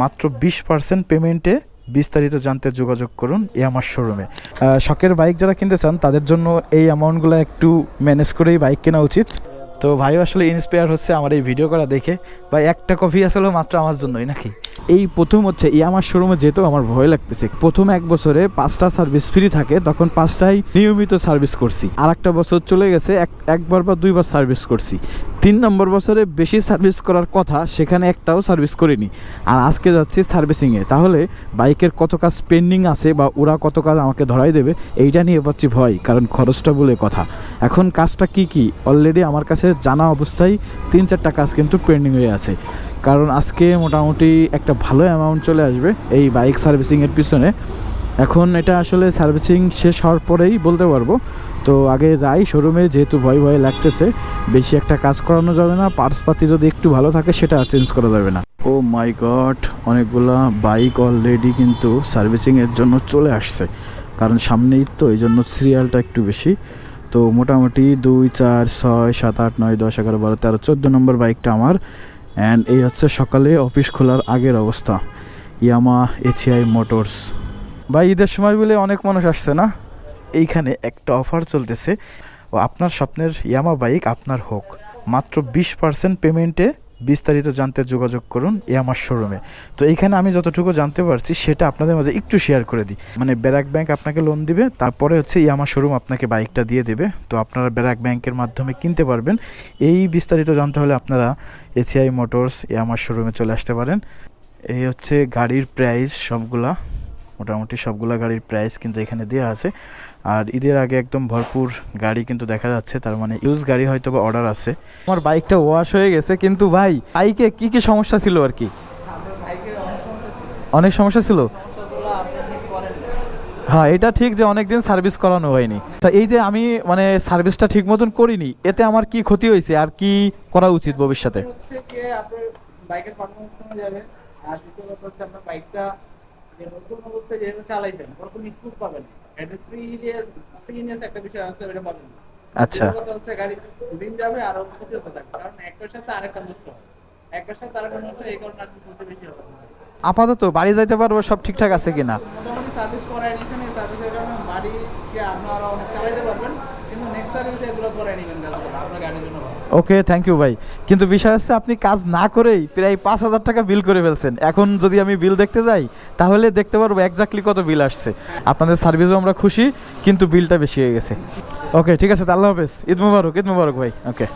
মাত্র বিশ পার্সেন্ট পেমেন্টে বিস্তারিত জানতে যোগাযোগ করুন এই আমার শোরুমে শখের বাইক যারা কিনতে চান, তাদের জন্য এই অ্যামাউন্টগুলো একটু ম্যানেজ করেই বাইক কেনা উচিত। তো ভাই আসলে ইন্সপায়ার হচ্ছে আমার এই ভিডিও করা দেখে। বা একটা কফি আসলে মাত্র আমার জন্যই, নাকি? এই প্রথম হচ্ছে, এই আমার শোরুমে যেতেও আমার ভয় লাগতেছে। প্রথম এক বছরে পাঁচটা সার্ভিস ফ্রি থাকে, তখন পাঁচটাই নিয়মিত সার্ভিস করছি। আর একটা বছর চলে গেছে, এক, একবার বা দুইবার সার্ভিস করছি। তিন নম্বর বছরে বেশি সার্ভিস করার কথা, সেখানে একটাও সার্ভিস করিনি। আর আজকে যাচ্ছি সার্ভিসিংয়ে তাহলে বাইকের কত কাজ পেন্ডিং আছে বা ওরা কত কাজ আমাকে ধরাই দেবে, এইটা নিয়ে পাচ্ছি ভয়, কারণ খরচটা বলে কথা। এখন কাজটা কি কি? অলরেডি আমার কাছে জানা অবস্থায় তিন, চারটা কাজ কিন্তু পেন্ডিং হয়ে আছে। কারণ আজকে মোটামুটি একটা ভালো অ্যামাউন্ট চলে আসবে এই বাইক সার্ভিসিংয়ের পিছনে। এখন এটা আসলে সার্ভিসিং শেষ হওয়ার পরেই বলতে পারব। তো আগে যাই শোরুমে যেহেতু ভয় ভয় লাগতেছে, বেশি একটা কাজ করানো যাবে না পার্টসপাতি যদি একটু ভালো থাকে, সেটা চেঞ্জ করা যাবে না। ও মাই গড অনেকগুলা বাইক অলরেডি কিন্তু সার্ভিসিংয়ের জন্য চলে আসছে। কারণ সামনেই তো, এই জন্য সিরিয়ালটা একটু বেশি। তো মোটামুটি দুই, চার, ছয়, সাত, আট, নয়, দশ, এগারো, বারো, তেরো, চোদ্দ নম্বর বাইকটা আমার। অ্যান্ড এই হচ্ছে সকালে অফিস খোলার আগের অবস্থা। Yamaha ACI motors. বা ঈদের সময় বলে অনেক মানুষ আসছে না? এইখানে একটা অফার চলতেছে। ও আপনার স্বপ্নের ইয়ামা বাইক আপনার হোক। মাত্র বিশ পার্সেন্ট পেমেন্টে বিস্তারিত জানতে যোগাযোগ করুন ইয়ামার শোরুমে তো এইখানে আমি যতটুকু জানতে পারছি, সেটা আপনাদের মাঝে একটু শেয়ার করে দিই। মানে ব্যারাক ব্যাংক আপনাকে লোন দিবে, তারপরে হচ্ছে ইয়ামা শোরুম আপনাকে বাইকটা দিয়ে দেবে। তো আপনারা ব্যারাক ব্যাংকের মাধ্যমে কিনতে পারবেন। এই বিস্তারিত জানতে হলে আপনারা এসিআই মোটরস ইয়ামার শোরুমে চলে আসতে পারেন। এই হচ্ছে গাড়ির প্রাইস সবগুলা। মোটামুটি সবগুলা গাড়ির প্রাইস কিন্তু এখানে দেওয়া আছে। আর ঈদের আগে একদম ভরপুর গাড়ি কিন্তু দেখা যাচ্ছে তার মানে ইউজ গাড়ি হয়তো বা অর্ডার আছে। আমার বাইকটা ওয়াশ হয়ে গেছে কিন্তু ভাই বাইকে কি কি সমস্যা ছিল আর কি? অনেক সমস্যা ছিল? হ্যাঁ এটা ঠিক যে অনেকদিন সার্ভিস করানো হয়নি। তা এই যে আমি মানে সার্ভিসটা ঠিক মতন করিনি এতে আমার কি ক্ষতি হয়েছে আর কি করা উচিত ভবিষ্যতে? হচ্ছে কি আপনার বাইকের পারফরমেন্স কমে যাবে আর দ্বিতীয় কথা হচ্ছে আপনার বাইকটা যে নতুন অবস্থায় যেভাবে চালাইছেন ওরকম স্মুথ পাবেন এটা ফ্রিনেস ফ্রিনেস একটা বিষয় আছে ওটা পাবেন আচ্ছা। কথা হচ্ছে গাড়ি দিন যাবে আর ক্ষতি হতে থাকবে কারণ একটার সাথে আরেকটা নষ্ট হয়। একটার সাথে আরেকটা নষ্ট এই কারণে আর ক্ষতি বেশি হবে আপাতত বাড়ি যাইতে পারব সব ঠিকঠাক আছে কিনা? মোটামুটি সার্ভিস করায় এই সার্ভিসের কারণে বাড়ি গিয়ে ওকে থ্যাংক ইউ ভাই। কিন্তু বিষয় হচ্ছে, আপনি কাজ না করেই প্রায় পাঁচ হাজার টাকা বিল করে ফেলছেন। এখন যদি আমি বিল দেখতে যাই, তাহলে দেখতে পারব একজাক্টলি কত বিল আসছে। আপনাদের সার্ভিসও আমরা খুশি, কিন্তু বিলটা বেশি হয়ে গেছে। ওকে ঠিক আছে আল্লাহ হাফেজ। ঈদ মুবারক ঈদ মুবারক, ভাই। ওকে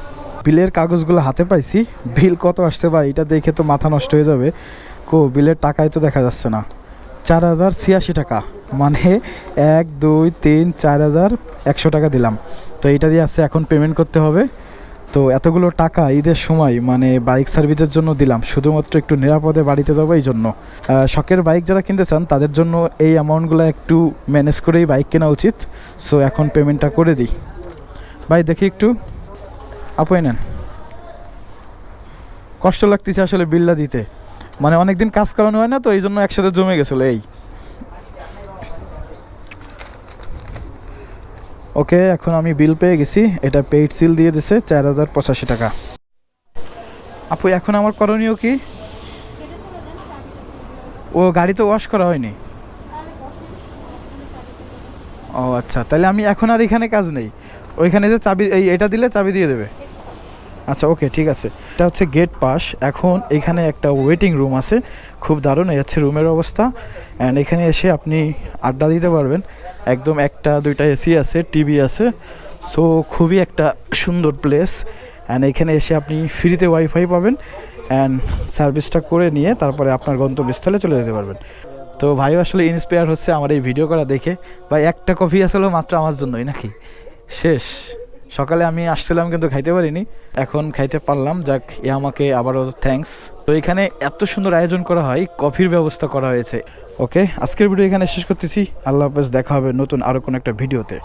বিলের কাগজগুলো হাতে পাইছি। বিল কত আসছে, ভাই? এটা দেখে তো মাথা নষ্ট হয়ে যাবে। কো বিলের টাকাই তো দেখা যাচ্ছে না। চার হাজার ছিয়াশি টাকা। মানে এক, দুই, তিন, চার হাজার একশো টাকা দিলাম। তো এইটা দিয়ে আসছে এখন পেমেন্ট করতে হবে। তো এতগুলো টাকা ঈদের সময় মানে বাইক সার্ভিসের জন্য দিলাম। শুধুমাত্র একটু নিরাপদে বাড়িতে যাব এই জন্য। শখের বাইক যারা কিনতে চান, তাদের জন্য এই অ্যামাউন্টগুলো একটু ম্যানেজ করেই বাইক কেনা উচিত। সো এখন পেমেন্টটা করে দিই। ভাই, দেখি একটু। আপই নেন। কষ্ট লাগতেছে আসলে বিলটা দিতে। মানে অনেকদিন কাজ করানো হয় না তো, এই জন্য একসাথে জমে গেছিল, এই। ওকে, এখন আমি বিল পেয়ে গেছি। এটা পেইড সিল দিয়ে দিছে, চার হাজার পঁচাশি টাকা। আপু, এখন আমার করণীয় কি? ও গাড়ি তো ওয়াশ করা হয়নি? ও আচ্ছা তাহলে আমি এখন আর এখানে কাজ নেই। ওইখানে যে চাবি, এই এটা দিলে চাবি দিয়ে দেবে। আচ্ছা ওকে, ঠিক আছে। এটা হচ্ছে গেট পাস এখন এখানে একটা ওয়েটিং রুম আছে। খুব দারুণ, এই হচ্ছে রুমের অবস্থা। অ্যান্ড এখানে এসে আপনি আড্ডা দিতে পারবেন। একদম একটা, দুইটা এসি আছে টিভি আছে। সো খুবই একটা সুন্দর প্লেস অ্যান্ড এখানে এসে আপনি ফ্রিতে ওয়াইফাই পাবেন। অ্যান্ড সার্ভিসটা করে নিয়ে তারপরে আপনার গন্তব্যস্থলে চলে যেতে পারবেন। তো ভাই, আসলে ইন্সপায়ার হচ্ছে আমার এই ভিডিও করা দেখে। বা একটা কফি আসলে মাত্র আমার জন্যই, নাকি? শেষ। সকালে আমি আসছিলাম কিন্তু খাইতে পারিনি। এখন খাইতে পারলাম, যাক, এ আমাকে আবারও থ্যাংকস তো এখানে এত সুন্দর আয়োজন করা হয়, কফির ব্যবস্থা করা হয়েছে। ওকে, আজকের ভিডিও এখানে শেষ করতেছি। আল্লাহ হাফেজ, দেখা হবে নতুন আরও কোনো একটা ভিডিওতে।